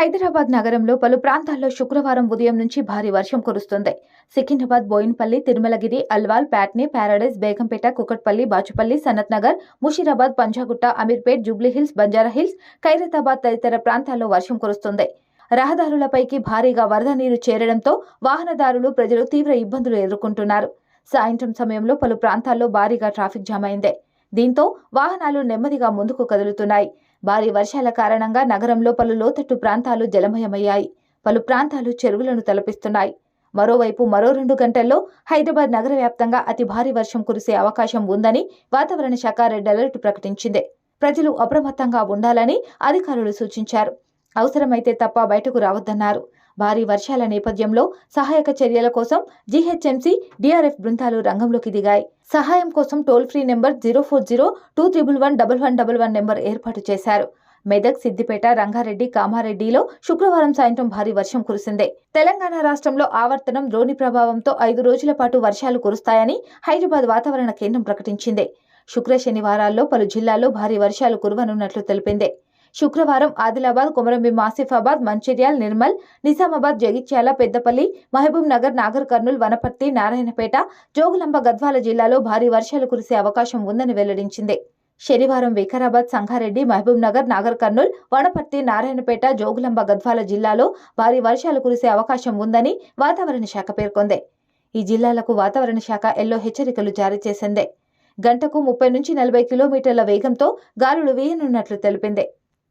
హైదరాబాద్ నగరంలో పలు ప్రాంతాల్లో శుక్రవారం ఉదయం నుంచి భారీ వర్షం కురుస్తుంది. Secunderabad Bowenpally Tirumalagiri Alwal Patny Paradise Begumpet Kukatpally Bachupally Sanath Nagar Musheerabad Panjagutta Ameerpet Jubilee Hills Banjara Hills Khairatabad తదితర ప్రాంతాల్లో వర్షం కురుస్తుంది. రహదారులపైకి భారీగా వరద నీరు చేరడంతో వాహనదారులు ప్రజలు తీవ్ర ఇబ్బందులు ఎదుర్కొంటున్నారు. సాయంత్రం సమయంలో పలు ప్రాంతాల్లో భారీగా ట్రాఫిక్ జామ్ అయింది. దీంతో వాహనాలు నెమ్మదిగా ముందుకు కదులుతున్నాయి. భారీ వర్షాల కారణంగా నగరంలో పలు లోతట్టు ప్రాంతాలు జలమయమయ్యాయి. పలు ప్రాంతాలు చెరువులను తలపిస్తున్నాయి. మరోవైపు మరో రెండు గంటల్లో హైదరాబాద్ నగర వ్యాప్తంగా అతి భారీ వర్షం కురిసే అవకాశం ఉందని వాతావరణ శాఖ రెడ్ అలర్ట్ ప్రకటించింది. ప్రజలు అప్రమత్తంగా ఉండాలని అధికారులు సూచించారు. అవసరమైతే తప్ప బయటకు రావద్దన్నారు. భారీ వర్షాల నేపథ్యంలో సహాయక చర్యల కోసం జీహెచ్ఎంసీ డిఆర్ఎఫ్ బృందాలు రంగంలోకి దిగాయి. సహాయం కోసం toll free number zero four zero two triple one double one double one number ఏర్పాటు చేశారు. మెదక్ సిద్దిపేట రంగారెడ్డి కామారెడ్డిలో శుక్రవారం సాయంత్రం భారీ వర్షం కురిసింది. తెలంగాణ రాష్ట్రంలో ఆవర్తనం ద్రోణి ప్రభావంతో ఐదు రోజుల పాటు వర్షాలు కురుస్తాయని హైదరాబాద్ వాతావరణ కేంద్రం ప్రకటించింది. శుక్ర శనివారాల్లో పలు జిల్లాల్లో భారీ వర్షాలు కురవనున్నట్లు తెలిపింది. శుక్రవారం ఆదిలాబాద్ కొమరంభీం ఆసిఫాబాద్ మంచిర్యాల నిర్మల్ నిజామాబాద్ జగిత్యాల పెద్దపల్లి మహబూబ్ నగర్ నాగర్ కర్నూల్ వనపర్తి నారాయణపేట జోగులాంబ గద్వాల జిల్లాలో భారీ వర్షాలు కురిసే అవకాశం ఉందని వెల్లడించింది. శనివారం వికారాబాద్ సంగారెడ్డి మహబూబ్ నగర్ నాగర్ కర్నూల్ వనపర్తి నారాయణపేట జోగులాంబ గద్వాల జిల్లాలో భారీ వర్షాలు కురిసే అవకాశం ఉందని వాతావరణ శాఖ పేర్కొంది. ఈ జిల్లాలకు వాతావరణ శాఖ ఎల్లో హెచ్చరికలు జారీ చేసింది. గంటకు ముప్పై నుంచి నలభై కిలోమీటర్ల వేగంతో గాలులు వేయనున్నట్లు తెలిపింది.